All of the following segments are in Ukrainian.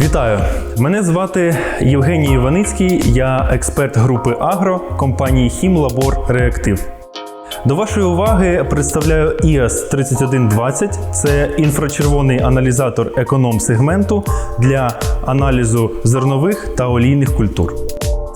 Вітаю! Мене звати Євгеній Іваницький, я експерт групи Агро компанії Хімлабор Реактив. До вашої уваги представляю IAS 3120. Це інфрачервоний аналізатор економ-сегменту для аналізу зернових та олійних культур.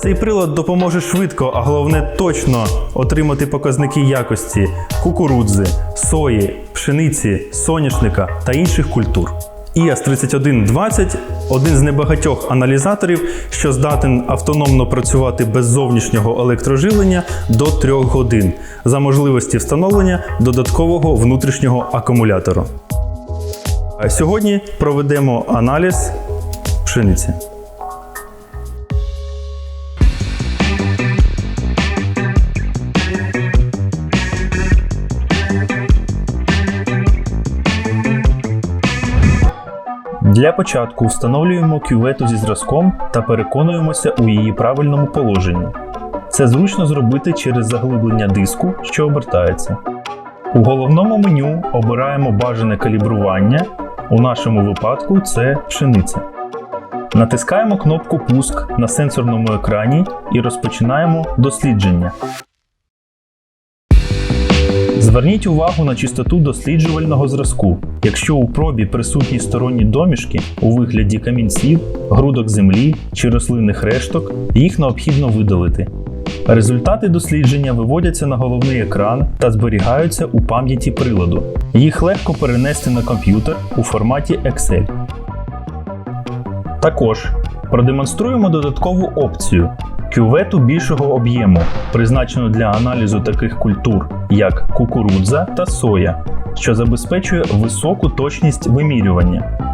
Цей прилад допоможе швидко, а головне точно отримати показники якості кукурудзи, сої, пшениці, соняшника та інших культур. IAS 3120 один з небагатьох аналізаторів, що здатен автономно працювати без зовнішнього електроживлення до 3 годин за можливості встановлення додаткового внутрішнього акумулятора. А Сьогодні проведемо аналіз пшениці. Для початку встановлюємо кювету зі зразком та переконуємося у її правильному положенні. Це зручно зробити через заглиблення диску, що обертається. У головному меню обираємо бажане калібрування. У нашому випадку це пшениця. Натискаємо кнопку Пуск на сенсорному екрані і розпочинаємо дослідження. Зверніть увагу на чистоту досліджувального зразку. Якщо у пробі присутні сторонні домішки у вигляді камінців, грудок землі чи рослинних решток, їх необхідно видалити. Результати дослідження виводяться на головний екран та зберігаються у пам'яті приладу. Їх легко перенести на комп'ютер у форматі Excel. Також продемонструємо додаткову опцію кювету більшого об'єму, призначену для аналізу таких культур, як кукурудза та соя, що забезпечує високу точність вимірювання.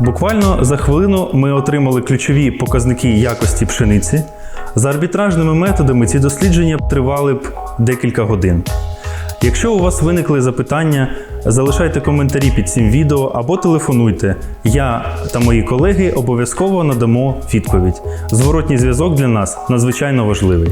Буквально за хвилину ми отримали ключові показники якості пшениці. За арбітражними методами ці дослідження тривали б декілька годин. Якщо у вас виникли запитання, залишайте коментарі під цим відео або телефонуйте. Я та мої колеги обов'язково надамо відповідь. Зворотній зв'язок для нас надзвичайно важливий.